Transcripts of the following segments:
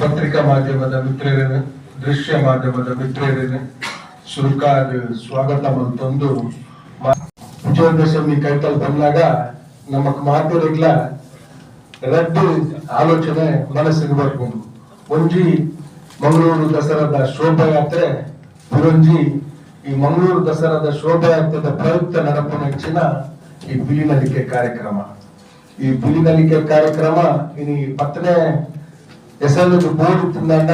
ಪತ್ರಿಕಾ ಮಾಧ್ಯಮದ ಮಿತ್ರರೇನೆ, ದೃಶ್ಯ ಮಾಧ್ಯಮದ ಮಿತ್ರರೇನೆ ಶುಲ್ಕ ಸ್ವಾಗತ ಮತ್ತೊಂದು ವಿಜಯದಶಮಿ ಕೈತಲ್ ಬಂದಾಗ ನಮಕ್ ಮಾತಿರಗ್ಲ ರದ್ದು ಆಲೋಚನೆ ಮನಸ್ಸಿಗೆ ಬರ್ಬೋದು. ಒಂಜಿ ಮಂಗಳೂರು ದಸರಾದ ಶೋಭಾಯಾತ್ರೆ ಪುರಂಜಿ ಈ ಮಂಗಳೂರು ದಸರಾದ ಶೋಭಾಯಾತ್ರೆದ ಪ್ರಯುಕ್ತ ನಡಪನ ಹೆಚ್ಚಿನ ಈ ಬಿಲಿನಲಿಕೆ ಕಾರ್ಯಕ್ರಮ. ಈ ಬಿಲಿನಲಿಕೆ ಕಾರ್ಯಕ್ರಮ ಇನಿ ಪತ್ತನೇ ಹೆಸರು ಬೋರ್ಡ್ ತಿಂದಾಟ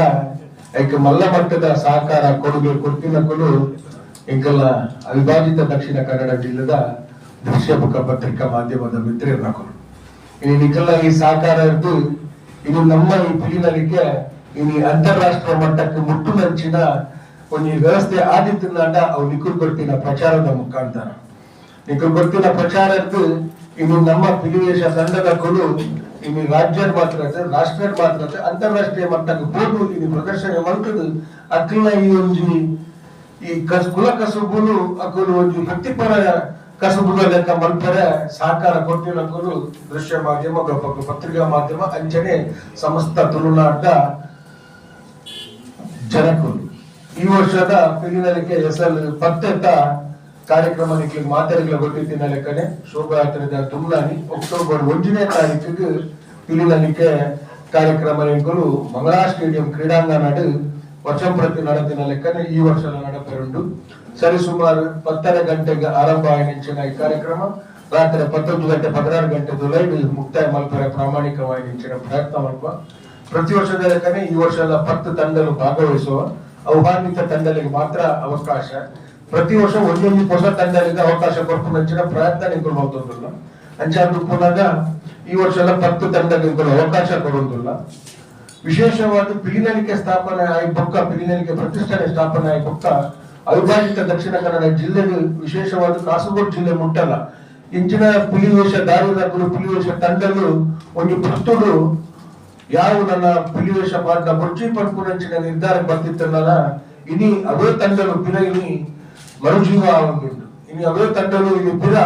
ಅದಕ್ಕೆ ಮಲ್ಲ ಮಟ್ಟದ ಸಹಕಾರ ಕೊಡುಗೆ ಕೊಟ್ಟಿನಕ್ಕೂ ಇಂಕಲ್ಲ ಅವಿಭಾಜಿತ ದಕ್ಷಿಣ ಕನ್ನಡ ಜಿಲ್ಲೆದ ದೃಶ್ಯ ಮುಖ ಪತ್ರಿಕಾ ಮಾಧ್ಯಮದ ಮಿತ್ರರನ್ನಕರು ಇನ್ನು ನಿಖಲ್ಲ ಈ ಸಹಕಾರ ಇದ್ದು ಇನ್ನು ನಮ್ಮ ಈ ಬಿಲಿನಲಿಕೆ ಇನ್ನು ಅಂತಾರಾಷ್ಟ್ರ ಮಟ್ಟಕ್ಕೆ ಮುಟ್ಟು ನಂಚಿನ ಒಂದು ವ್ಯವಸ್ಥೆ ಆದಿತ್ತಿಂದಾಂಡ ಅವು ನಿಖಲ್ ಕೊಡ್ತಿನ ಪ್ರಚಾರದ ಮುಖಾಂತರ. ನಿಖಲ್ ಕೊಡ್ತಿನ ಪ್ರಚಾರ ಇದ್ದು ಇನ್ನು ನಮ್ಮ ಪಿಲಿವೇಶ ತಂಡದ ಕೊಡು ಇನ್ನು ರಾಜ್ಯದ ಮಾತ್ರ ರಾಷ್ಟ್ರದ ಮಾತ್ರ ಅಂತಾರಾಷ್ಟ್ರೀಯ ಮಟ್ಟಕ್ಕೆ ಬೋದು ಇದು ಪ್ರದರ್ಶನ ಮಾಡ್ತದೆ ಅಕ್ಕಿನ ಈ ಒಂದು ಈ ಕಸ್, ಕುಲ ಕಸುಬುಲು ಅಕ್ಕಲು ಒಂದು ವೃತ್ತಿಪರ ಕಸುಬುನ ಲೆಕ್ಕ ಮಲ್ಪರೆ ಸಹಕಾರ ಕೊಟ್ಟಿನ ದೃಶ್ಯ ಮಾಧ್ಯಮ ಪತ್ರಿಕಾ ಮಾಧ್ಯಮ, ಅಂಚನೆ ಸಮಸ್ತ ತುಳುನಾಡ ಜನಕರು ಈ ವರ್ಷದ ಪಿಲಿನಲಿಕೆ ಹೆಸರು ಪತ್ತೆತ್ತ ಕಾರ್ಯಕ್ರಮಕ್ಕೆ ಮಾತಾಡಿಗಳ ಗೊತ್ತಿತ್ತಿನ ಲೆಕ್ಕನೆ ಶೋಭಾಯಾತ್ರೆದ ತುಂಬಾನಿ ಅಕ್ಟೋಬರ್ ಒಂದನೇ ತಾರೀಕಿಗೆ ಪಿಲಿನಲಿಕೆ ಕಾರ್ಯಕ್ರಮಗಳು ಮಂಗಳಾ ಸ್ಟೇಡಿಯಂ ಕ್ರೀಡಾಂಗಣ ವರ್ಷಂ ಪ್ರತಿ ನಡೆದಿನ ಲೆಕ್ಕನೆ ಈ ವರ್ಷದ ನಡೆಪರುಂಡು. ಸರಿ ಸುಮಾರು ಪತ್ತರ ಗಂಟೆಗೆ ಆರಂಭ ಆಯ್ನಿಂಚಿನ ಈ ಕಾರ್ಯಕ್ರಮ. ರಾತ್ರಿ ಪತ್ತೊಂದು ಗಂಟೆ ಪದಿನಾರು ಗಂಟೆ ಲೈವ್ ಮುಕ್ತಾಯ ಮಲ್ಪರೆ ಪ್ರಾಮಾಣಿಕವಾಗಿ ಪ್ರಯತ್ನ ಮಾಡುವ ಪ್ರತಿ ವರ್ಷದ ಲೆಕ್ಕನೆ ಈ ವರ್ಷ ಎಲ್ಲ ತಂಡಗಳು ಭಾಗವಹಿಸುವ. ಆಹ್ವಾನಿತ ತಂಡಗಳಿಗೆ ಮಾತ್ರ ಅವಕಾಶ. ಪ್ರತಿ ವರ್ಷ ಒಂದೊಂದು ಹೊಸ ತಂಡಗಳಿಗೆ ಅವಕಾಶ ಕೊಟ್ಟು ನಂಚಿನ ಪ್ರಯತ್ನ ನಿಂತ್ಕೊಂಡು ಹೋಗ್ತದಿಲ್ಲ ಪುನಃ ಈ ವರ್ಷ ಎಲ್ಲ ಪತ್ತು ತಂಡಗಳಿಗೆ ಅವಕಾಶ ಕೊಡೋದಿಲ್ಲ ವಿಶೇಷವಾದ ಪಿಲಿನಲಿಕೆ ಸ್ಥಾಪನೆ ಆಗಿ ಬೊಕ್ಕ ಪಿಲಿನಲಿಕೆ ಪ್ರತಿಷ್ಠಾನ ಸ್ಥಾಪನೆ ಆಗಿ ಬೊಕ್ಕ ಅವಿಭಾಜಿತ ದಕ್ಷಿಣ ಕನ್ನಡ ಜಿಲ್ಲೆ ವಿಶೇಷವಾದ ಕಾಸರಗೋಡು ಜಿಲ್ಲೆ ಮುಟ್ಟಲ್ಲ. ಇಂಚಿನ ಪುಲಿವೇಶ ದಾರಿದಾರರು ಪುಲಿವೇಶ ತಂಡಗಳು ಒಂದು ಪುತ್ತೂರು ಯಾವ ನನ್ನ ಪುಲಿವೇಷ ಮಾಡಿದ ಬೊಚ್ಚಿ ಪಡ್ಕೊಂಡಂಚಿನ ನಿರ್ಧಾರ ಬರ್ತಿತ್ತಲ್ಲ ಇನಿ ಅವೇ ತಂಡಗಳು ಪಿರ ಇನಿ ಮರುಜೀವ ಆಗುಂಟು ಇನಿ ಅವೇ ತಂಡಗಳು ಇನಿ ಪಿರ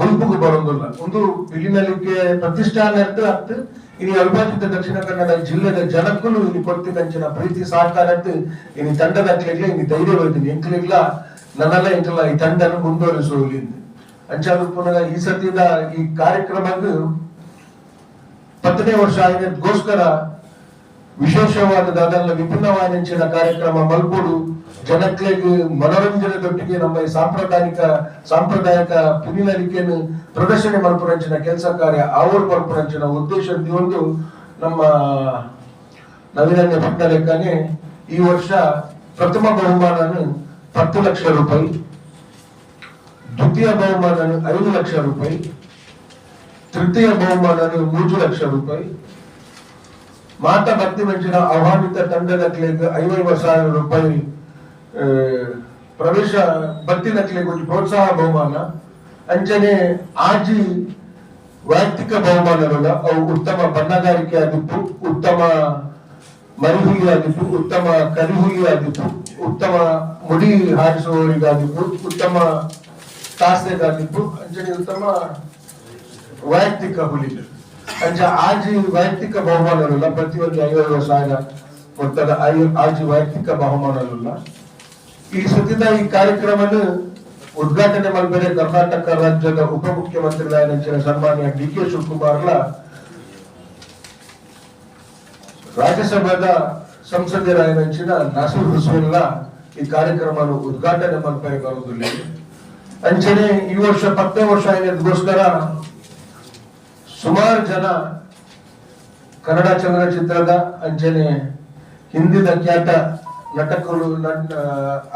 ಗುಂಪುಗೆ ಬರೋದಿಲ್ಲ. ಒಂದು ಇಲ್ಲಿನಲ್ಲಿಗೆ ಪ್ರತಿಷ್ಠಾನ ಅರ್ಥ ಅತ್ತು ಇನಿ ಅವಿಭಾಜಿತ ದಕ್ಷಿಣ ಕನ್ನಡ ಜಿಲ್ಲೆದ ಜನಕ್ಕೂ ಇಲ್ಲಿ ಕೊಡ್ತಿದ್ದಂಚಿನ ಪ್ರೀತಿ, ಸಹಕಾರ ಇನ್ನು ಇನಿ ತಂಡದ ಅಕ್ಲಿಗ್ಲ ಇನಿ ಧೈರ್ಯ ಹೋಯ್ತೀನಿ ಎಂಕ್ಲಿಗ್ಲ ನನ್ನೆಲ್ಲ ಎಂಕಲ್ಲ ಈ ತಂಡನ ಮುಂದುವರಿಸುವಲ್ಲಿ ಅಂಚಾದ ಪುನಃ ಈ ಸತಿದ ಈ ಕಾರ್ಯಕ್ರಮಕ್ಕೆ ಪತ್ತನೇ ವರ್ಷ ಆಗಿಗೋಸ್ಕರ ವಿಶೇಷವಾದ ಅದನ್ನ ವಿಭಿನ್ನವಾದ ಕಾರ್ಯಕ್ರಮ ಮಲ್ಪುಡು. ಜನಕ್ಲೆಗೆ ಮನೋರಂಜನೆದೊಟ್ಟಿಗೆ ನಮ್ಮ ಸಾಂಪ್ರದಾಯಿಕ ಸಾಂಪ್ರದಾಯಿಕ ಪಿನಿನಲಿಕೆಯನ್ನು ಪ್ರದರ್ಶನ ಮಲ್ಪುರಂಚಿನ ಕೆಲಸ ಕಾರ್ಯ, ಅವರು ಮಲ್ಪುರಂಚಿನ ಉದ್ದೇಶ ಒಂದು ನಮ್ಮ ನವೀನನ್ಯ ಪಟ್ಟ ಲೆಕ್ಕನೆ ಈ ವರ್ಷ ಪ್ರಥಮ ಬಹುಮಾನ ಹತ್ತು ಲಕ್ಷ ರೂಪಾಯಿ, ದ್ವಿತೀಯ ಬಹುಮಾನ ಐದು ಲಕ್ಷ ರೂಪಾಯಿ, ತೃತೀಯ ಬಹುಮಾನ ಮೂರು ಲಕ್ಷ ರೂಪಾಯಿ, ಮಾತಾ ಭಕ್ತಿ ಮಂಚಿನ ಆಹ್ವಾನಿತ ತಂಡದ ಐವೈವ ಸಾವಿರ ರೂಪಾಯಿ ಪ್ರವೇಶ ನಕ್ಲಿಗೆ ಒಂದು ಪ್ರೋತ್ಸಾಹ ಬಹುಮಾನ. ಅಂಚನೆ ಆಜಿ ವೈಯಕ್ತಿಕ ಬಹುಮಾನಗಳ ಅವು ಉತ್ತಮ ಬಣ್ಣಗಾರಿಕೆ ಆಗಿತ್ತು ಉತ್ತಮ ಮರಿಹುಲಿ ಆಗಿತ್ತು ಉತ್ತಮ ಕರಿಹುಲಿ ಆಗಿತ್ತು ಉತ್ತಮ ಮುಡಿ ಹಾರಿಸುವವರಿಗಾಗಿತ್ತು ಉತ್ತಮ ತಾಸೆಗಾಗಿತ್ತು ಅಂಚನೆ ಉತ್ತಮ ವೈಯಕ್ತಿಕ ಹುಲಿಗಳು. ಅಂಚ ಆಜಿ ವೈಯಕ್ತಿಕ ಬಹುಮಾನಗಳ ಪ್ರತಿಯೊಂದು ಐವತ್ತು ಸಾವಿರ ಮೊತ್ತದ ಆಜಿ ವೈಯಕ್ತಿಕ ಬಹುಮಾನವಿಲ್ಲ ಈ ಸದ್ಯದ ಈ ಕಾರ್ಯಕ್ರಮವನ್ನು ಉದ್ಘಾಟನೆ ಮಾಡಿದರೆ ಕರ್ನಾಟಕ ರಾಜ್ಯದ ಉಪ ಮುಖ್ಯಮಂತ್ರಿಗಳ ನೆಚ್ಚಿನ ಸನ್ಮಾನ್ಯ ಡಿ ಕೆ ಶಿವಕುಮಾರ್ಲ ರಾಜ್ಯಸಭಾದ ಸಂಸದರಾಯನಂಚಿನ ನಾಸೀರ್ ಹುಸೇನ್ಲ ಈ ಕಾರ್ಯಕ್ರಮವನ್ನು ಉದ್ಘಾಟನೆ ಮಲ್ಪರೆ ಬರುವುದಿಲ್ಲ ಅಂಚನೆ ಈ ವರ್ಷ ಪತ್ತನೇ ವರ್ಷ ಆಗಿದ್ದಕ್ಕೋಸ್ಕರ ಸುಮಾರು ಜನ ಕನ್ನಡ ಚಲನಚಿತ್ರದ ಅಂಚನೆ ಹಿಂದಿನ ಖ್ಯಾತ ನಟಕರು, ನಟ,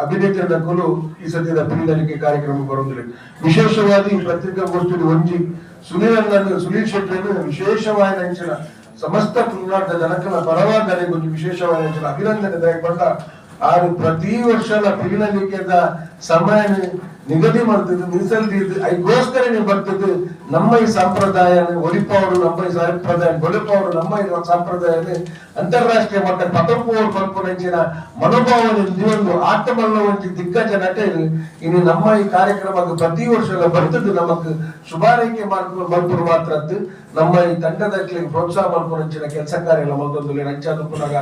ಅಭಿನೇತ್ರಿ ನಕಲು ಈ ಸದ್ಯದ ಪೀಳಿಗೆ ಕಾರ್ಯಕ್ರಮ ಬರುವುದಿಲ್ಲ. ವಿಶೇಷವಾಗಿ ಈ ಪತ್ರಿಕಾಗೋಷ್ಠಿ ಒಂಜಿ ಸುನೀಲ್ ಅಣ್ಣನ, ಸುನೀಲ್ ಶೆಟ್ಟಿಯನ್ನು ವಿಶೇಷವಾದ ಅಂಚಿನ ಸಮಸ್ತ ತುಳುನಾಟದ ಜನಕನ ಪರವಾದ ಒಂದು ವಿಶೇಷವಾದ ಅಂಚಿನ ಅಭಿನಂದನೆ ದಯಕೊಂಡ ಆರು ಪ್ರತಿ ವರ್ಷದ ಪೀಳಿಗೆದ ಸಮಯ ನಿಗದಿ ಮಾಡ್ತದೆ ಮೀಸಲ್ದಿದ್ದು ನೀವು ಬರ್ತಿದ್ದು, ನಮ್ಮ ಈ ಸಂಪ್ರದಾಯ ಒಲಿಪವರು ನಮ್ಮ ಈ ಸಂಪ್ರದಾಯ ಗೊಲಿಪವರು ನಮ್ಮ ಈ ಸಂಪ್ರದಾಯ ಅಂತಾರಾಷ್ಟ್ರೀಯ ಮಟ್ಟ ಪತಂಪುವರು ಪಂಪುನಂಚಿನ ಮನೋಭಾವನೆ ಒಂದು ಆತ್ಮಲ್ಲ ಒಂದು ದಿಗ್ಗಜ ನಟ. ಇನ್ನು ನಮ್ಮ ಈ ಕಾರ್ಯಕ್ರಮಕ್ಕೆ ಪ್ರತಿ ವರ್ಷ ಬರ್ತದ್ದು ನಮಕ್ ಶುಭಾರೈಕೆ ಮಾಡ್ಕೊಂಡು ಮಲ್ಪುರು ಮಾತ್ರ. ನಮ್ಮ ಈ ತಂಡದ ಪ್ರೋತ್ಸಾಹ ಮಾಡ್ಕೊಂಡಂಚಿನ ಕೆಲಸ ಕಾರ್ಯಗಳ ಎಲ್ಲ ಮೊದಲು ಪುನಃ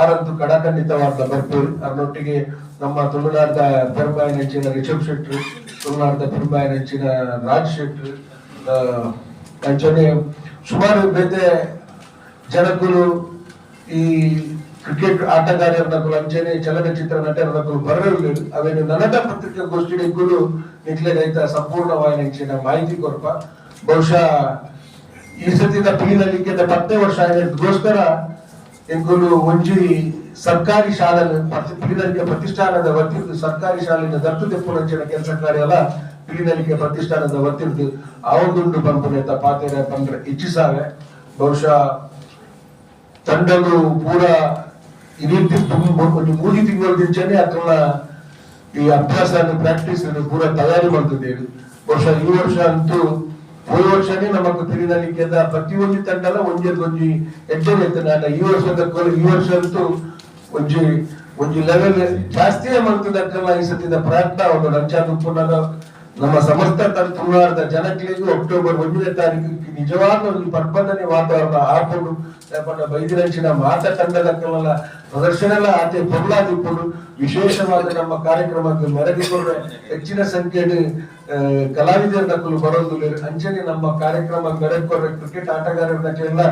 ಆರಂತು ಕಡಖಂಡಿತವಾದ ಬರ್ಪೂರು ಅದರೊಟ್ಟಿಗೆ ನಮ್ಮ ತುಳುನಾಡದ ಪೆರುಬಾಯಿ ನೆಂಚಿನ ರಿಷಬ್ ಶೆಟ್ರು ತುಳುನಾಡದ ಪೆರುಬಾಯಿ ನೆಂಚಿನ ರಾಜ್ ಶೆಟ್ರು ಅಂಚನೆ ಸುಮಾರು ಬೇತೆ ಜನಕುಲು ಈ ಕ್ರಿಕೆಟ್ ಆಟಗಾರರನ್ನಕ್ಕೂ ಅಂಚನೆ ಚಲನಚಿತ್ರ ನಟರನ್ನಕ್ಕೂ ಬರಲಿಲ್ಲ. ಅವೇನು ನನಟ ಪತ್ರಿಕೆ ಗೋಷ್ಠಿಗೂ ನಿಕ್ಲೆಗೈತ ಸಂಪೂರ್ಣವಾಗಿ ನೆಂಚಿನ ಮಾಹಿತಿ ಕೊರಪ. ಬಹುಶಃ ಈ ಸತಿದ ಪಿಲಿನಲ್ಲಿಕ್ಕೆ ಪತ್ತೆ ವರ್ಷ ಗೋಸ್ಕರ ಎಂಕುಲು ಒಂಜಿ ಸರ್ಕಾರಿ ಶಾಲೆ ಪಿಲಿನಲಿಕೆ ಪ್ರತಿಷ್ಠಾನದ ವತಿಯಿಂದ ಸರ್ಕಾರಿ ಶಾಲೆಯಿಂದ ದತ್ತು ಪುನರ್ಜನ ಕೆಲಸ ಕಾರ್ಯ ಪೀಡಲಿಕೆ ಪ್ರತಿಷ್ಠಾನದ ವತಿಯಿಂದ ಅವೊಂದುಂಡು ಪಂಪುನೆತ ಪಾತೆರ ಪಂದ್ರ ಇಚ್ಛಿಸಾವೆ ಬಹುಶಃ ತಂಡಗಳು ಪೂರ ಇಡೀ ಒಂದು ಮೂರು ತಿಂಗಳ ದಿಂಚನೆ ಅದನ್ನ ಈ ಅಭ್ಯಾಸ ಪ್ರಾಕ್ಟೀಸ್ ಪೂರ ತಯಾರಿ ಮಾಡ್ತಿದ್ದೇವೆ. ಬಹುಶಃ ಈ ವರ್ಷ ಅಂತೂ ಹೋದ ವರ್ಷನೇ ನಮಗೆ ತಿಳಿದಲಿಕ್ಕೆ ಪ್ರತಿಯೊಂದು ತಂಡಲ ಒಂದೇ ಒಂಜಿ ಹೆಜ್ಜೆ ಈ ವರ್ಷದ ಈ ವರ್ಷ ಅಂತೂ ಒಂಜಿ ಒಂಜಿ ಲೆವೆಲ್ ಜಾಸ್ತಿಯೇ ಮಂತದಕ್ಕೆಲ್ಲ ಈ ಸತಿದ ಪ್ರಾರ್ಥ ಒಂದು ರಂಜಾನ್ ಉಪ್ಪುನದ ನಮ್ಮ ಸಮಸ್ತ ತನ್ನ ಜನಕ್ಲಿಗೂ ಅಕ್ಟೋಬರ್ ಒಂದನೇ ತಾರೀಕು ನಿಜವಾದ ಒಂದು ಪರ್ಬಂಧನೆ ವಾತಾವರಣ ಹಾಕೊಂಡು ಲೇಪಂಡ ಬೈದಿನಂಚಿನ ಮಾತ ತಂಡದಕ್ಕೆಲ್ಲ ಪ್ರದರ್ಶನ ಎಲ್ಲ ಆತೆ ಪೊರ್ಲಾದಿಪ್ಪುಡು ವಿಶೇಷವಾದ ನಮ್ಮ ಕಾರ್ಯಕ್ರಮಕ್ಕೆ ಮೆರಗಿಕೊಂಡು ಹೆಚ್ಚಿನ ಸಂಖ್ಯೆಯಲ್ಲಿ ಕಲಾವಿದರ ನಕಲು ಬರೋದು ಅಂಚನೆ ನಮ್ಮ ಕಾರ್ಯಕ್ರಮ ಮೆರಗಿಕೊಂಡ್ರೆ ಕ್ರಿಕೆಟ್ ಆಟಗಾರರ ಎಲ್ಲ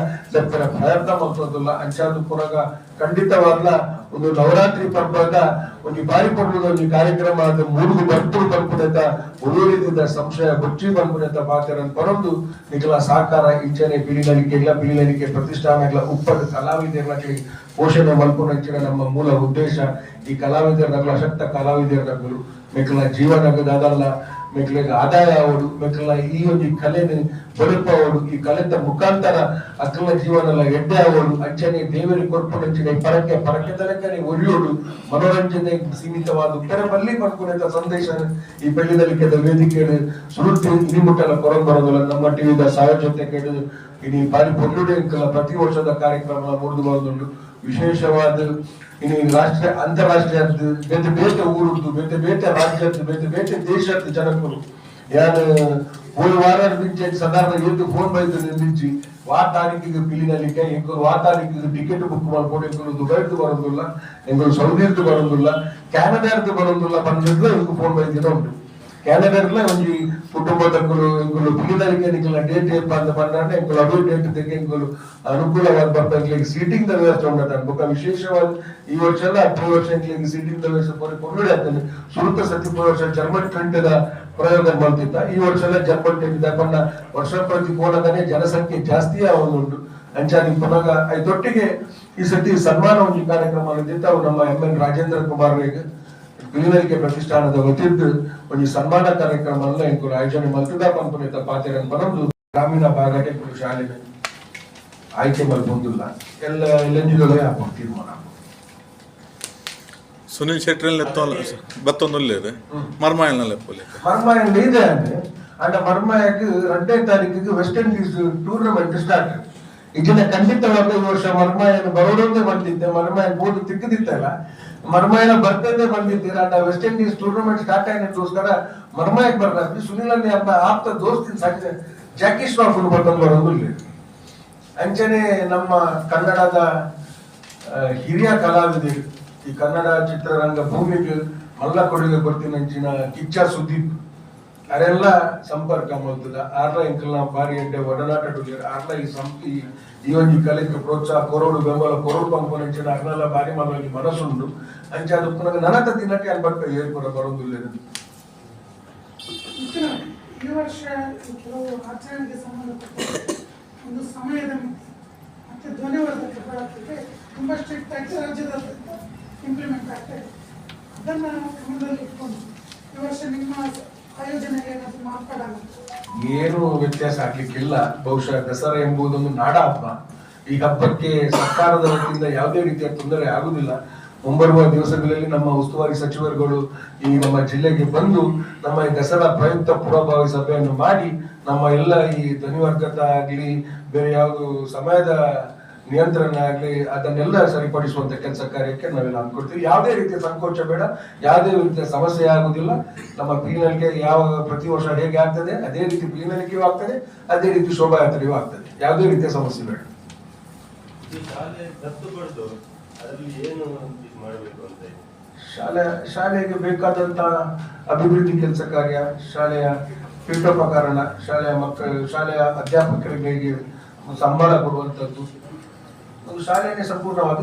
ಪ್ರಯತ್ನ ಮಾಡ್ತೋದಿಲ್ಲ, ಅಂಚಾದು ಪುರಗ ಖಂಡಿತವಾಗ್ಲ ಒಂದು ನವರಾತ್ರಿ ಪರ್ವದ ಒಂದು ಬಾರಿ ಪರ್ವದ ಒಂದು ಕಾರ್ಯಕ್ರಮ ಅದು ಮೂರು ಬರ್ಪುಡು ಬಂದ್ಬಿಡತ್ತ ಉಳುವರಿದಿಂದ ಸಂಶಯ, ಬುಚ್ಚಿ ಬಂದ್ಬಿಡತ್ತ ಮಾತಾಡನ್ ಬರೋದು ನಿಗಲ ಸಾಕಾರ ಇಂಚನೆ ಪಿಳಿನಲಿಕೆಗಳ ಪಿಳಿನಲಿಕೆ ಪ್ರತಿಷ್ಠಾನಗಳ ಉಪ್ಪದ ಕಲಾವಿದರಿಗೆ ಪೋಷಣೆ ಮಲ್ಪುನಂಚಿನ ನಮ್ಮ ಮೂಲ ಉದ್ದೇಶ ಈ ಕಲಾವಿದರ ಶಕ್ತ ಕಲಾವಿದರ ನಗಲು ನಿಗಲ ಅದಲ್ಲ ಮಿಕ್ಕಲಿಗೆ ಆದಾಯ ಅವಳು ಮೆಟ್ಲ ಈ ಒಂದು ಕಲೆನ ಅವಳು, ಈ ಕಲೆ ಮುಖಾಂತರ ಅಕ್ಕಲ ಜೀವನ ಎಡ್ಡೆ ಅವಳು ಅಂಚನೆ ದೇವರಿ ಕೊರ್ಪುನಂಚಿನ ಅಂಚನೆ ಪರಕ್ಕೆ ಪರಕ್ಕೆ ತನಕನೆ ಒಲಿಯೋಡು ಮನೋರಂಜನೆ ಸೀಮಿತವಾದ ಉತ್ತರ ಬಲ್ಲಿ ಮಾಡ್ಕೊಂಡಂತ ಸಂದೇಶ ಈ ಬೆಳ್ಳಿದಲಿಕೆದ ವೇದಿಕೆ ಸುರುತ್ತಿ ಮುಟ್ಟಲ ಕೊರಂಬರೋದಲ್ಲ ನಮ್ಮ ಟಿವಿದ ಸಾವಿರ ಜೊತೆ ಇಡೀ ಬಾರಿ ಪೊನ್ನುಡೆ ಪ್ರತಿ ವರ್ಷದ ಕಾರ್ಯಕ್ರಮ ಮುರಿದು ಬರೋದುಂಟು ವಿಶೇಷವಾದ ಇನ್ನು ರಾಷ್ಟ್ರೀಯ, ಅಂತಾರಾಷ್ಟ್ರೀಯ ಬೇತೆ ಬೇತೆ ಊರದ್ದು, ಬೇತೆ ಬೇತೆ ರಾಜ್ಯದ್ದು, ಬೇತೆ ಬೇತೆ ದೇಶದ ಜನಕರು ಯಾರು ಹೋದ ವಾರ ಸಾಧಾರಣ ಎದ್ದು ಫೋನ್ ಬೈದು ನಿಲ್ಲಿಸಿ, ವಾ ತಾರೀಕಿಗೆ ಪಿಲಿನಲ್ಲಿಕ್ಕೆ ಎಂಕರು ವಾ ತಾರೀಕಿಗೆ ಟಿಕೆಟ್ ಬುಕ್ ಮಾಡ್ಕೊಂಡು ಎಂಕರು ದುಬೈದು ಬರೋದಿಲ್ಲ ಎಂಕರು ಸೌದಿದ್ದು ಬರೋದಿಲ್ಲ ಕ್ಯಾನಡಾದ್ದು ಬರೋದಿಲ್ಲ ಬಂದಿದ್ದು ಎಂಕು ಫೋನ್ ಬೈದಿನ ಉಂಟು ಕ್ಯಾನಡಾರ್ಲ ಒಂಜಿ ಕುಟುಂಬದಕ್ಕಲು ಎಂಕುಲು పిల్లలకి ఇంకొక ಡೇಟ್ ಏಪ ಅಂತ ఇంకొక ಎಂಕುಲು ಅಡು ಡೇಟ್ ತೆಗೆ ಎಂಕುಲು ಅನುಕೂಲವಾದ సీటింగ్ ಸೀಟಿಂಗ್ ದ ವ್ಯವಸ್ಥೆ ಉಂಟು ಬೊಕ್ಕ ವಿಶೇಷವಾದ ಈ ವರ್ಷ ಎಲ್ಲ ಹತ್ತು ವರ್ಷ ಎಂಕ್ಲಿಗೆ ಸೀಟಿಂಗ್ ಪೂರ ಕೊಂಡುಡೆ ಆಗ್ತದೆ ಸುರುತ ವರ್ಷ ಜರ್ಮನ್ ಮಾಡ್ತಿದ್ದ ಈ ವರ್ಷಲ್ಲ ಜರ್ಮನ್ ಟ್ರೆಂಟ್ ತಕೊಂಡ ವರ್ಷ ಪ್ರತಿ ಜನಸಂಖ್ಯೆ ಜಾಸ್ತಿ ಉಂಟು ಅಂಚಾನಿ ಪುನಃ ಐದೊಟ್ಟಿಗೆ ಈ ಸತಿ ಸನ್ಮಾನ ಒಂದು ಕಾರ್ಯಕ್ರಮ ನಡೆದಿತ್ತು ನಮ್ಮ ಎಂ ರಾಜೇಂದ್ರ ಕುಮಾರ್ ರೇಗ್ ಪ್ರತಿಷ್ಠಾನದ ವತಿಯಿಂದ ಒಂದು ಸನ್ಮಾನ ಕಾರ್ಯಕ್ರಮ ಇಂಕುಲು ಆಯೋಜನೆ ಮಲ್ಪಿದ ಪಂಪನಿತ ಪಾತೆರನ್ನು ಬರೋದು ಗ್ರಾಮೀಣ ಭಾಗಕ್ಕೆ ಇಂಕುಲು ಶಾಲೆ ಆಯ್ಕೆ ಮಲ್ಪೊಂದಿಲ್ಲ ಎಲ್ಲ ಎಲ್ಲೆಂಜಿಗಳೇ ಹಾಕೊಂಡು ತೀರ್ಮಾನ ಸುನಿಲ್ ಶೆಟ್ಟಿ ಬತ್ತೊಂದುಲ್ಲೇದು ಮರ್ಮಾಯಲ್ನ ಲೆಪ್ಪಲೆ ಮರ್ಮ ಏನು ಇದೆ. ಅಂದ್ರೆ ಅಂಡ ಮರ್ಮಯಕ್ಕೆ ಎರಡನೇ ತಾರೀಕಿಗೆ ವೆಸ್ಟ್ ಇಂಡೀಸ್ ಟೂರ್ನಮೆಂಟ್ ಸ್ಟಾರ್ಟ್ ಇದನ್ನ ಖಂಡಿತವಾದ ಈ ವರ್ಷ ಮರ್ಮಾಯನ ಬರೋದೊಂದೇ ಬಂದಿದ್ದೆ ಮರ್ಮಾಯನ ಬೋದು ತಿಕ್ಕದಿತ್ತಲ್ಲ. ಮರ್ಮಾಯನ ಬರ್ತದೆ ಬಂದಿದ್ದೀರಾ? ನಾವು ವೆಸ್ಟ್ ಇಂಡೀಸ್ ಟೂರ್ನಮೆಂಟ್ ಸ್ಟಾರ್ಟ್ ಆಗಿದ್ದೋಸ್ಕರ ಮರ್ಮಾಯಕ್ಕೆ ಬರ್ತಾರೆ ಸುನಿಲ್ ಅಲ್ಲಿ ಹಬ್ಬ, ಆಪ್ತ ದೋಸ್ತಿನ ಸಾಧ್ಯ ಜಾಕಿ ಫುಟ್ಬಾಲ್ ತಂದು ಬರೋದು ಇಲ್ಲಿ. ಅಂಚನೆ ನಮ್ಮ ಕನ್ನಡದ ಹಿರಿಯ ಕಲಾವಿದ, ಈ ಕನ್ನಡ ಚಿತ್ರರಂಗ ಭೂಮಿಗೆ ಮಲ್ಲ ಕೊಡುಗೆ ಕೊಡ್ತೀನಂಚಿನ ಕಿಚ್ಚ ಸುದೀಪ್. ಅವರೆಲ್ಲ ಸಂಪರ್ಕ ಮೊದಲ ಆರ್ಲ ಇಂಕಲ್ನ ಬಾರಿ ಎಡ್ಡೆ ಒಡನಾಟ ಆರ್ಲ ಈ ಸಂಪಿ ಈ ಒಂದು ಕಲಿಕೆ ಪ್ರೋತ್ಸಾಹ ಕೊರೋಡು ಬೆಂಬಲ ಕೊರೋಡು ಪಂಪನಂಚಿನ ಅರ್ನೆಲ್ಲ ಬಾರಿ ಮಾಡೋಗಿ ಮನಸ್ಸುಂಡು. ಅಂಚೆ ಅದು ಪುನಃ ನನತ ದಿನಕ್ಕೆ ಬರ್ತಾರೆ ಏರ್ಪುರ ಬರೋದಿಲ್ಲ ಈ ವರ್ಷ ಆಚರಣೆಗೆ ಸಂಬಂಧಪಟ್ಟ ಒಂದು ಸಮಯದ ಮಿತಿ ಮತ್ತೆ ಧ್ವನಿವರ್ಧಕ ತುಂಬ ಸ್ಟ್ರಿಕ್ಟ್ ಆಗಿ ಇಂಪ್ಲಿಮೆಂಟ್ ಆಗ್ತಾ ಇದೆ. ಅದನ್ನು ಈ ವರ್ಷ ನಿಮ್ಮ ಏನು ವ್ಯತ್ಯಾಸ ಆಗ್ಲಿಕ್ಕಿಲ್ಲ. ಬಹುಶಃ ದಸರಾ ಎಂಬುದೊಂದು ನಾಡ ಹಬ್ಬ. ಈ ಹಬ್ಬಕ್ಕೆ ಸರ್ಕಾರದ ವತಿಯಿಂದ ಯಾವುದೇ ರೀತಿಯ ತೊಂದರೆ ಆಗುದಿಲ್ಲ ಮುಂಬರುವ ದಿವಸಗಳಲ್ಲಿ ನಮ್ಮ ಉಸ್ತುವಾರಿ ಸಚಿವರುಗಳು ಈ ನಮ್ಮ ಜಿಲ್ಲೆಗೆ ಬಂದು ನಮ್ಮ ಈ ದಸರಾ ಪ್ರಯುಕ್ತ ಪೂರ್ವಭಾವಿ ಸಭೆಯನ್ನು ಮಾಡಿ ನಮ್ಮ ಎಲ್ಲ ಈ ಧ್ವನಿವರ್ಗದ ಆಗಲಿ, ಬೇರೆ ಯಾವುದು ಸಮಯದ ನಿಯಂತ್ರಣ ಆಗಲಿ ಅದನ್ನೆಲ್ಲ ಸರಿಪಡಿಸುವಂತ ಕೆಲಸ ಕಾರ್ಯಕ್ಕೆ ನಾವೆಲ್ಲ ಅನ್ಕೊಡ್ತೀವಿ ಯಾವುದೇ ರೀತಿಯ ಸಂಕೋಚ ಬೇಡ ಯಾವುದೇ ರೀತಿಯ ಸಮಸ್ಯೆ ಆಗುದಿಲ್ಲ. ನಮ್ಮ ಪೀನಲ್ಗೆ ಯಾವ ಪ್ರತಿ ವರ್ಷ ಹೇಗೆ ಆಗ್ತದೆ ಅದೇ ರೀತಿ ಪೀನಲ್ಗೆಯೂ ಆಗ್ತದೆ ಅದೇ ರೀತಿ ಶೋಭಾಯಾತ್ರೆಯೂ ಆಗ್ತದೆ. ಯಾವುದೇ ರೀತಿಯ ಸಮಸ್ಯೆ ಬೇಡ. ಶಾಲೆ ಶಾಲೆಗೆ ಬೇಕಾದಂತಹ ಅಭಿವೃದ್ಧಿ ಕೆಲಸ ಕಾರ್ಯ ಶಾಲೆಯ ಪೀಠೋಪಕರಣ ಶಾಲೆಯ ಮಕ್ಕಳು ಶಾಲೆಯ ಅಧ್ಯಾಪಕರಿಗೆ ಸಂಬಳ ಕೊಡುವಂಥದ್ದು ಒಂದು ಶಾಲೆಯನ್ನೇ ಸಂಪೂರ್ಣವಾಗಿ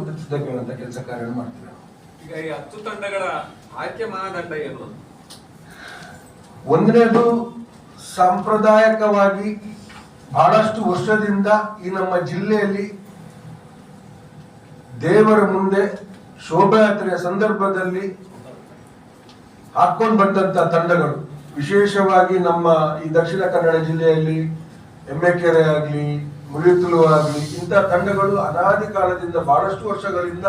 ಅಂತ ಕೆಲಸ ಕಾರ್ಯ ಮಾಡ್ತೀವಿ. ಈಗ ಈ ಹತ್ತು ತಂಡಗಳ ಆಯ್ಕೆ ಮಾನದಂಡ ಏನು? ಒಂದನೇದು ಸಾಂಪ್ರದಾಯಿಕವಾಗಿ ಬಹಳಷ್ಟು ವರ್ಷದಿಂದ ಈ ನಮ್ಮ ಜಿಲ್ಲೆಯಲ್ಲಿ ದೇವರ ಮುಂದೆ ಶೋಭಾಯಾತ್ರೆಯ ಸಂದರ್ಭದಲ್ಲಿ ಹಾಕೊಂಡು ಬಂದಂತ ತಂಡಗಳು. ವಿಶೇಷವಾಗಿ ನಮ್ಮ ಈ ದಕ್ಷಿಣ ಕನ್ನಡ ಜಿಲ್ಲೆಯಲ್ಲಿ ಎಮ್ಮೆಕೆರೆ ಆಗಲಿ ಆಗಲಿ ಇಂಥ ತಂಡಗಳು ಅನಾದಿ ಕಾಲದಿಂದ ಬಹಳಷ್ಟು ವರ್ಷಗಳಿಂದ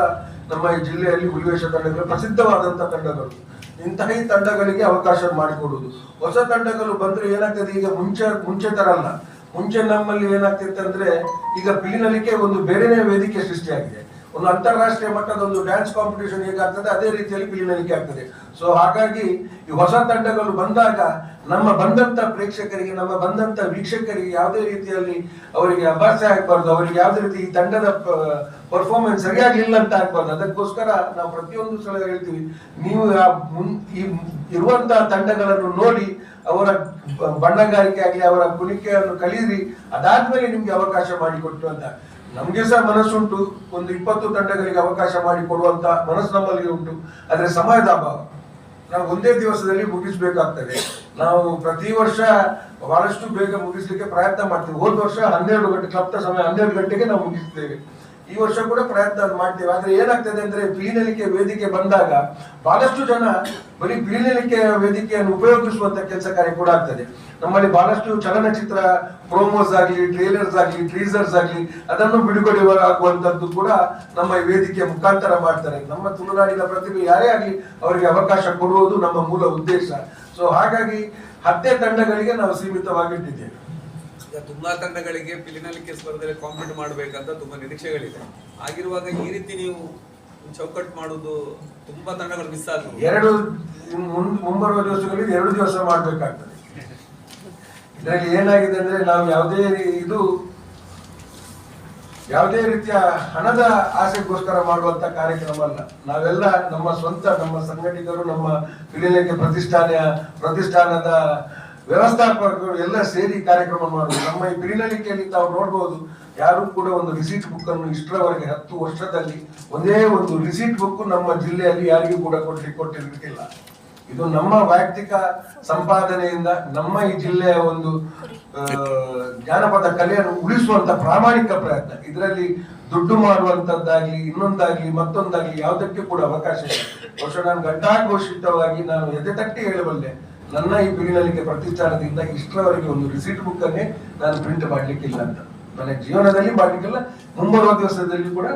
ನಮ್ಮ ಈ ಜಿಲ್ಲೆಯಲ್ಲಿ ಹುಲಿವೇಷ ತಂಡಗಳು ಪ್ರಸಿದ್ಧವಾದಂಥ ತಂಡಗಳು. ಇಂತಹ ಈ ತಂಡಗಳಿಗೆ ಅವಕಾಶ ಮಾಡಿಕೊಡುವುದು. ಹೊಸ ತಂಡಗಳು ಬಂದ್ರೆ ಏನಾಗ್ತದೆ? ಈಗ ಮುಂಚೆ ಮುಂಚೆ ತರ ಅಲ್ಲ. ಮುಂಚೆ ನಮ್ಮಲ್ಲಿ ಏನಾಗ್ತಿತ್ತಂದ್ರೆ, ಈಗ ಪಿಲಿನಲಿಕೆ ಒಂದು ಬೇರೆನೇ ವೇದಿಕೆ ಸೃಷ್ಟಿಯಾಗಿದೆ. ಒಂದು ಅಂತಾರಾಷ್ಟ್ರೀಯ ಮಟ್ಟದ ಒಂದು ಡ್ಯಾನ್ಸ್ ಕಾಂಪಿಟೇಷನ್ ಹೇಗಾಗ್ತದೆ? ಅದೇ ರೀತಿಯಲ್ಲಿ ಪಿಲಿನಲಿಕೆ ಆಗ್ತದೆ. ಸೊ ಹಾಗಾಗಿ ಈ ಹೊಸ ತಂಡಗಳು ಬಂದಾಗ ನಮ್ಮ ಬಂದಂತ ಪ್ರೇಕ್ಷಕರಿಗೆ, ನಮ್ಮ ಬಂದಂತ ವೀಕ್ಷಕರಿಗೆ ಯಾವುದೇ ರೀತಿಯಲ್ಲಿ ಅವರಿಗೆ ಅಭ್ಯಾಸ ಆಗ್ಬಾರ್ದು. ಅವರಿಗೆ ಯಾವುದೇ ರೀತಿ ಈ ತಂಡದ ಪರ್ಫಾರ್ಮೆನ್ಸ್ ಸರಿಯಾಗಿಲ್ಲ ಅಂತ ಆಗ್ಬಾರ್ದು. ಅದಕ್ಕೋಸ್ಕರ ನಾವು ಪ್ರತಿಯೊಂದು ಸಲ ಹೇಳ್ತೀವಿ, ನೀವು ಈ ಇರುವಂತಹ ತಂಡಗಳನ್ನು ನೋಡಿ ಅವರ ಬಣ್ಣಗಾರಿಕೆ ಆಗಲಿ ಅವರ ಕುಣಿಕೆಯನ್ನು ಕಲೀರಿ. ಅದಾದ್ಮೇಲೆ ನಿಮ್ಗೆ ಅವಕಾಶ ಮಾಡಿಕೊಟ್ಟು ಅಂತ. ನಮ್ಗೆ ಸಹ ಮನಸ್ಸುಂಟು, ಒಂದು ಇಪ್ಪತ್ತು ತಂಡಗಳಿಗೆ ಅವಕಾಶ ಮಾಡಿ ಕೊಡುವಂತ ಮನಸ್ಸು ನಮ್ಮಲ್ಲಿ ಉಂಟು. ಆದ್ರೆ ಸಮಯದ ಅಭಾವ. ನಾವು ಒಂದೇ ದಿವಸದಲ್ಲಿ ಮುಗಿಸ್ಬೇಕಾಗ್ತದೆ. ನಾವು ಪ್ರತಿ ವರ್ಷ ಬಹಳಷ್ಟು ಬೇಗ ಮುಗಿಸ್ಲಿಕ್ಕೆ ಪ್ರಯತ್ನ ಮಾಡ್ತೀವಿ. ಹೋದ ವರ್ಷ ಹನ್ನೆರಡು ಗಂಟೆ ಕ್ಲಪ್ತ ಸಮಯ ಹನ್ನೆರಡು ಗಂಟೆಗೆ ನಾವು ಮುಗಿಸ್ತೇವೆ. ಈ ವರ್ಷ ಕೂಡ ಪ್ರಯತ್ನ ಮಾಡ್ತೇವೆ. ಆದ್ರೆ ಏನಾಗ್ತದೆ ಅಂದ್ರೆ ಪ್ರೀನಲಿಕೆ ವೇದಿಕೆ ಬಂದಾಗ ಬಹಳಷ್ಟು ಜನ ಬರೀ ಪ್ರೀನಲಿಕೆ ವೇದಿಕೆಯನ್ನು ಉಪಯೋಗಿಸುವಂತ ಕೆಲಸ ಕಾರ್ಯ ಕೂಡ ಆಗ್ತದೆ. ನಮ್ಮಲ್ಲಿ ಬಹಳಷ್ಟು ಚಲನಚಿತ್ರ ಪ್ರೋಮೋಸ್ ಆಗಲಿ ಟ್ರೇಲರ್ಸ್ ಆಗಲಿ ಟ್ರೀಸರ್ಸ್ ಆಗಲಿ ಅದನ್ನು ಬಿಡುಗಡೆ ಆಗುವಂತದ್ದು ಕೂಡ ನಮ್ಮ ಈ ವೇದಿಕೆಯ ಮುಖಾಂತರ ಮಾಡ್ತಾರೆ. ನಮ್ಮ ತುಳುನಾಡಿನ ಪ್ರತಿಭೆ ಯಾರೇ ಆಗಲಿ ಅವರಿಗೆ ಅವಕಾಶ ಕೊಡುವುದು ನಮ್ಮ ಮೂಲ ಉದ್ದೇಶ. ಸೊ ಹಾಗಾಗಿ ಹತ್ತೆ ತಂಡಗಳಿಗೆ ನಾವು ಸೀಮಿತವಾಗಿಟ್ಟಿದ್ದೇವೆ. ತುಂಬಾ ತಂಡಗಳಿಗೆ ಪಿಲಿನಲಿಕೆ ಸ್ಪರ್ಧೆಯಲ್ಲಿ ಕಾಂಪೀಟ್ ಮಾಡಬೇಕಂತ ತುಂಬಾ ನಿರೀಕ್ಷೆಗಳಿದೆ. ಆಗಿರುವಾಗ ಈ ರೀತಿ ನೀವು ಚೌಕಟ್ಟು ಮಾಡುದು ತುಂಬಾ ತಂಡಗಳು ಮಿಸ್ ಆಗ್ತದೆ ಎರಡು ಮುಂಬರುವ ದಿವಸಗಳಿಗೆ ಎರಡು ದಿವಸ ಮಾಡಬೇಕಾಗ್ತದೆ. ಇದರಲ್ಲಿ ಏನಾಗಿದೆ ಅಂದ್ರೆ ನಾವು ಯಾವುದೇ ರೀ- ಇದು ಯಾವುದೇ ರೀತಿಯ ಹಣದ ಆಸೆಗೋಸ್ಕರ ಮಾಡುವಂತ ಕಾರ್ಯಕ್ರಮ ಅಲ್ಲ. ನಾವೆಲ್ಲ ನಮ್ಮ ಸ್ವಂತ, ನಮ್ಮ ಸಂಘಟಕರು ನಮ್ಮ ಪಿಲಿಲೆಗೆ ಪ್ರತಿಷ್ಠಾನ, ಪ್ರತಿಷ್ಠಾನದ ವ್ಯವಸ್ಥಾಪಕರು ಎಲ್ಲ ಸೇರಿ ಕಾರ್ಯಕ್ರಮ ಮಾಡುವುದು ನಮ್ಮ ಈ ಪಿಲಿನಲಿಕೆಯಲ್ಲಿ ತಾವು ನೋಡಬಹುದು ಯಾರು ಕೂಡ ಒಂದು ರಿಸೀಟ್ ಬುಕ್ ಅನ್ನು ಇಷ್ಟರವರೆಗೆ ಹತ್ತು ವರ್ಷದಲ್ಲಿ ಒಂದೇ ಒಂದು ರಿಸೀಟ್ ಬುಕ್ ನಮ್ಮ ಜಿಲ್ಲೆಯಲ್ಲಿ ಯಾರಿಗೂ ಕೂಡ ಕೊಡ್ಲಿಕ್ಕೆ ಕೊಟ್ಟಿರ್ಲಿಕ್ಕಿಲ್ಲ ಇದು ನಮ್ಮ ವೈಯಕ್ತಿಕ ಸಂಪಾದನೆಯಿಂದ ನಮ್ಮ ಈ ಜಿಲ್ಲೆಯ ಒಂದು ಜಾನಪದ ಕಲೆಯನ್ನು ಉಳಿಸುವಂತ ಪ್ರಾಮಾಣಿಕ ಪ್ರಯತ್ನ. ಇದರಲ್ಲಿ ದುಡ್ಡು ಮಾಡುವಂತದ್ದಾಗ್ಲಿ, ಇನ್ನೊಂದಾಗ್ಲಿ, ಮತ್ತೊಂದಾಗ್ಲಿ ಯಾವುದಕ್ಕೆ ಕೂಡ ಅವಕಾಶ ಇಲ್ಲ. ಬಹುಶಃ ನಾನು ಘಂಟಾಘೋಷಿತವಾಗಿ ನಾನು ಎದೆ ತಟ್ಟಿ ಹೇಳಬಲ್ಲೆ ನನ್ನ ಈ ಬಿಡಿನಲಿಗೆ ಪ್ರತಿಷ್ಠಾನದಿಂದ ಇಷ್ಟರವರೆಗೆ ಒಂದು ರಿಸೀಟ್ ಬುಕ್ ಅನ್ನೇ ನಾನು ಪ್ರಿಂಟ್ ಮಾಡ್ಲಿಕ್ಕಿಲ್ಲ ಅಂತ. ನನ್ನ ಜೀವನದಲ್ಲಿ ಮಾಡ್ಲಿಕ್ಕಿಲ್ಲ, ಮುಂಬರುವ ದಿವಸದಲ್ಲಿ ಕೂಡ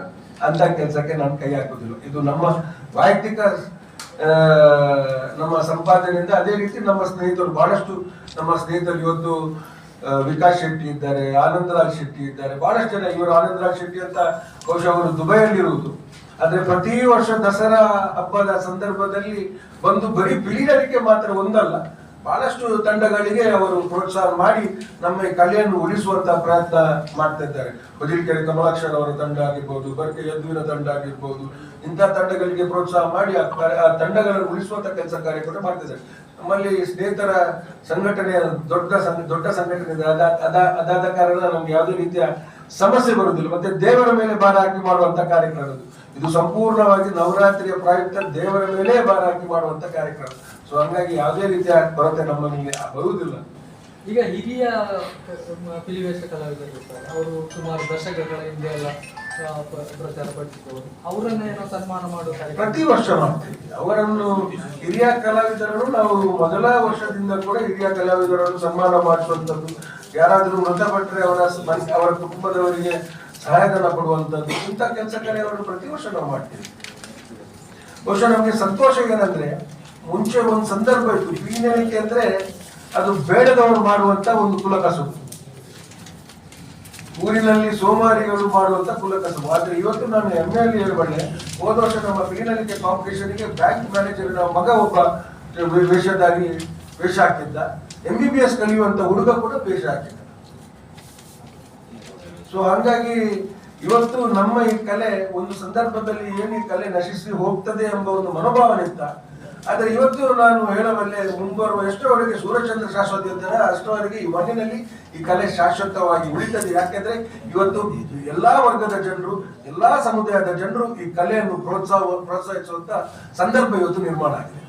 ಅಂತ ಕೆಲಸಕ್ಕೆ ನಾನು ಕೈ ಹಾಕುದಿಲ್ಲ. ಇದು ನಮ್ಮ ವೈಯಕ್ತಿಕ ನಮ್ಮ ಸಂಪಾದನೆಯಿಂದ ಅದೇ ರೀತಿ ನಮ್ಮ ಸ್ನೇಹಿತರು ಬಹಳಷ್ಟು ನಮ್ಮ ಸ್ನೇಹಿತರು ಇವತ್ತು ವಿಕಾಸ್ ಶೆಟ್ಟಿ ಇದ್ದಾರೆ, ಆನಂದರಾಜ್ ಶೆಟ್ಟಿ ಇದ್ದಾರೆ, ಬಹಳಷ್ಟು ಜನ ಇವರು ಆನಂದರಾಜ್ ಶೆಟ್ಟಿ ಅಂತ ಬಹುಶಃ ಅವರು ದುಬೈಯಲ್ಲಿರುವುದು. ಆದ್ರೆ ಪ್ರತಿ ವರ್ಷ ದಸರಾ ಹಬ್ಬದ ಸಂದರ್ಭದಲ್ಲಿ ಬಂದು ಬರೀ ಬಿಳಿಗಲಿಕ್ಕೆ ಮಾತ್ರ ಒಂದಲ್ಲ, ಬಹಳಷ್ಟು ತಂಡಗಳಿಗೆ ಅವರು ಪ್ರೋತ್ಸಾಹ ಮಾಡಿ ನಮ್ಮ ಈ ಕಲೆಯನ್ನು ಉಳಿಸುವಂತ ಪ್ರಯತ್ನ ಮಾಡ್ತಾ ಇದ್ದಾರೆ. ಬದಿಲ್ಕೆರೆ ಕಮಲಾಕ್ಷರ್ ಅವರ ತಂಡ ಆಗಿರ್ಬೋದು, ಬರ್ಕೆ ಯದುವಿನ ತಂಡ ಆಗಿರ್ಬೋದು ಇಂತಹ ತಂಡಗಳಿಗೆ ಪ್ರೋತ್ಸಾಹ ಮಾಡಿ ಆ ತಂಡಗಳನ್ನು ಉಳಿಸುವಂತ ಕೆಲಸ ಕಾರ್ಯ ಕೂಡ ಮಾಡ್ತಿದ್ದಾರೆ ನಮ್ಮಲ್ಲಿ ಸ್ನೇಹಿತರ ಸಂಘಟನೆಯ ದೊಡ್ಡ ದೊಡ್ಡ ಸಂಘಟನೆ ಇದೆ. ಅದ ಅದ ಅದಾದ ಕಾರಣ ನಮ್ಗೆ ಯಾವುದೇ ರೀತಿಯ ಸಮಸ್ಯೆ ಬರುವುದಿಲ್ಲ. ಮತ್ತೆ ದೇವರ ಮೇಲೆ ಭಾರ ಹಾಕಿ ಮಾಡುವಂತ ಕಾರ್ಯಕ್ರಮ ಇದು. ಸಂಪೂರ್ಣವಾಗಿ ನವರಾತ್ರಿಯ ಪ್ರಾಯುಕ್ತ ದೇವರ ಮೇಲೆ ಭಾರ ಹಾಕಿ ಮಾಡುವಂತ ಕಾರ್ಯಕ್ರಮ. ಸೊ ಹಂಗಾಗಿ ಯಾವುದೇ ರೀತಿಯ ಕೊರತೆ ನಮ್ಮಲ್ಲಿ ಬರುವುದಿಲ್ಲ. ಈಗ ಹಿರಿಯ ಪಿಲಿವೇಶ ಕಲಾವಿದರು ಅವರು ಸುಮಾರು ದಶಕಗಳ ಹಿಂದೆ ಎಲ್ಲ ಸನ್ಮಾನ ಮಾಡುತ್ತಾರೆ ಪ್ರತಿ ವರ್ಷ ಮಾಡ್ತೀವಿ. ಅವರನ್ನು ಹಿರಿಯ ಕಲಾವಿದರನ್ನು ನಾವು ಮೊದಲ ವರ್ಷದಿಂದ ಕೂಡ ಹಿರಿಯ ಕಲಾವಿದರನ್ನು ಸನ್ಮಾನ ಮಾಡಿಸುವಂಥದ್ದು, ಯಾರಾದರೂ ಮೃತಪಟ್ಟರೆ ಅವರ ಅವರ ಕುಟುಂಬದವರಿಗೆ ಸಹಾಯಧನ ಕೊಡುವಂಥದ್ದು, ಇಂಥ ಕೆಲಸ ಕಾರ್ಯವನ್ನು ಪ್ರತಿ ವರ್ಷ ನಾವು ಮಾಡ್ತೀವಿ. ಬಹುಶಃ ನಮಗೆ ಸಂತೋಷ ಏನಂದ್ರೆ, ಮುಂಚೆ ಒಂದು ಸಂದರ್ಭ ಇತ್ತು ಬೀನಳಿಕೆ ಅಂದ್ರೆ ಅದು ಬೇಡದವರು ಮಾಡುವಂತ ಒಂದು ಕುಲಕಸುಬು ಊರಿನಲ್ಲಿ ಸೋಮಾರಿಗಳು ಮಾಡುವಂತ ಕುಲಕಸಬು ಆದ್ರೆ ಇವತ್ತು ನಾನು ಹೆಮ್ಮೆಯಲ್ಲಿ ಹೇಳಬಲ್ಲೆ, ಹೋದ ವರ್ಷ ನಮ್ಮ ಬೀನಳಿಕೆ ಕಾಂಪಿಟೇಷನ್ಗೆ ಬ್ಯಾಂಕ್ ಮ್ಯಾನೇಜರ್ ಮಗ ಒಬ್ಬ ವೇಷದಾಗಿ ವೇಷ ಹಾಕಿದ್ದ. ಎಂ ಬಿ ಬಿ ಎಸ್ ಕಲಿಯುವಂತ ಹುಡುಗ ಕೂಡ ವೇಷ ಹಾಕಿದ್ದ. ಸೊ ಹಂಗಾಗಿ ಇವತ್ತು ನಮ್ಮ ಈ ಕಲೆ ಒಂದು ಸಂದರ್ಭದಲ್ಲಿ ಏನು ಈ ಕಲೆ ನಶಿಸಿ ಹೋಗ್ತದೆ ಎಂಬ ಒಂದು ಮನೋಭಾವನೆ ಇತ್ತ ಆದ್ರೆ ಇವತ್ತು ನಾನು ಹೇಳಬಲ್ಲೆ ಮುಂಬರುವ ಎಷ್ಟರವರೆಗೆ ಸೂರ್ಯಚಂದ್ರ ಶಾಶ್ವತ ಇದ್ದಾರೆ ಅಷ್ಟರವರೆಗೆ ಈ ಮಣ್ಣಿನಲ್ಲಿ ಈ ಕಲೆ ಶಾಶ್ವತವಾಗಿ ಉಳಿತದೆ. ಯಾಕೆಂದ್ರೆ ಇವತ್ತು ಎಲ್ಲಾ ವರ್ಗದ ಜನರು, ಎಲ್ಲಾ ಸಮುದಾಯದ ಜನರು ಈ ಕಲೆಯನ್ನು ಪ್ರೋತ್ಸಾಹ, ಪ್ರೋತ್ಸಾಹಿಸುವಂತ ಸಂದರ್ಭ ಇವತ್ತು ನಿರ್ಮಾಣ ಆಗಿದೆ.